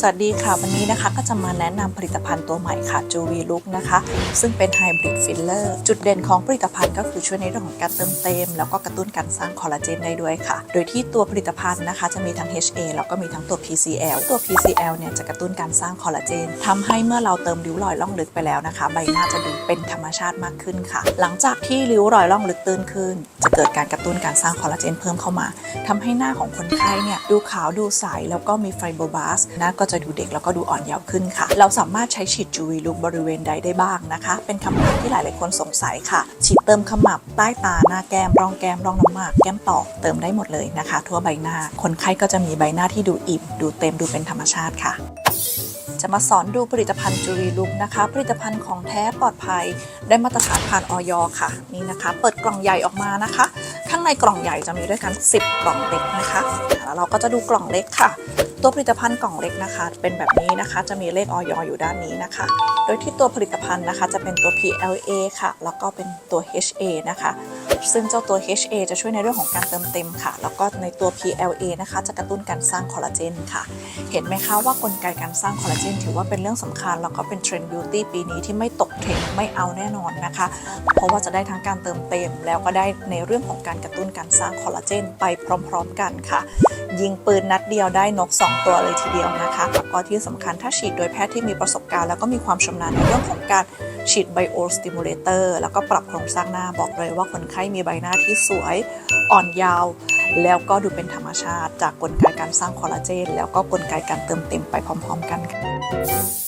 สวัสดีค่ะ วันนี้นะคะก็จะมาแนะนำผลิตภัณฑ์ตัวใหม่ค่ะจูวีลุกนะคะ ซึ่งเป็นไฮบริดฟิลเลอร์จุดเด่นของผลิตภัณฑ์ก็คือช่วยในเรื่องของการเติมเต็ม แล้วก็กระตุ้นการสร้างคอลลาเจนได้ด้วยค่ะ โดยที่ตัวผลิตภัณฑ์นะคะ จะมีทั้ง HA แล้วก็มีทั้งตัว PCL ตัว PCL เนี่ยจะกระตุ้นการสร้างคอลลาเจนทำให้เมื่อเราเติมริ้วรอยล่องลึกไปแล้วนะคะ ใบหน้าจะดูเป็นธรรมชาติมากขึ้นค่ะ หลังจากที่ริ้วรอยล่องลึกตื้นขึ้น จะเกิดการกระตุ้นการสร้างคอลลาเจนเพิ่มเข้ามาทำให้หน้าของคนไข้เนี่ยดูขาวดูใสแล้วก็มีไฟโบบาสน้าก็จะดูเด็กแล้วก็ดูอ่อนเยาว์ขึ้นค่ะ เราสามารถใช้ฉีดจูวีลุกบริเวณใดได้บ้างนะคะ เป็นคำถามที่หลายๆคนสงสัยค่ะ ฉีดเติมขมับใต้ตาหน้าแก้ม ร่องแก้มร่องน้ำหมาก แก้มปอกเติมได้หมดเลยนะคะ ทั่วใบหน้า คนไข้ก็จะมีใบหน้าที่ดูอิ่มดูเต็มดูเป็นธรรมชาติค่ะจะมาสอนดูผลิตภัณฑ์จูรีลุกนะคะ ผลิตภัณฑ์ของแท้ปลอดภัย ได้มาตรฐานผ่านออยค่ะ นี่นะคะ เปิดกล่องใหญ่ออกมานะคะ ข้างในกล่องใหญ่จะมีด้วยกัน 10 กล่องเล็กนะคะ แล้วเราก็จะดูกล่องเล็กค่ะ ตัวผลิตภัณฑ์กล่องเล็กนะคะ เป็นแบบนี้นะคะจะมีเลขออยอยู่ด้านนี้นะคะ โดยที่ตัวผลิตภัณฑ์นะคะ จะเป็นตัว PLA ค่ะ แล้วก็เป็นตัว HA นะคะ ซึ่งเจ้าตัว HA จะช่วยในเรื่องของการเติมเต็มค่ะ แล้วก็ในตัว PLA นะคะ จะกระตุ้นการสร้างคอลลาเจนค่ะ เห็นไหมคะว่ากลไกการสร้างคอลลาเจนถือว่าเป็นเรื่องสำคัญ แล้วก็เป็นเทรนด์บิวตี้ปีนี้ที่ไม่ตกเทรนด์ไม่เอาแน่นอนนะคะ เพราะว่าจะได้ทั้งการเติมเต็ม แล้วก็ได้ในเรื่องของการกระตุ้นการสร้างคอลลาเจนไปพร้อม ๆ กันค่ะ ยิงปืนนัดเดียวได้นก 2 ตัวเลยทีเดียวนะคะแล้วก็ที่สำคัญถ้าฉีดโดยแพทย์ที่มีประสบการณ์แล้วก็มีความชำนาญในเรื่องของการ ฉีดไบโอสติมูลเลเตอร์แล้วก็ปรับโครงสร้างหน้าบอกเลยว่าคนไข้มีใบหน้าที่สวยอ่อนยาว แล้วก็ดูเป็นธรรมชาติ จากกลไกการสร้างคอลลาเจน แล้วก็กลไกการเติมเต็มไปพร้อม ๆ กันค่ะ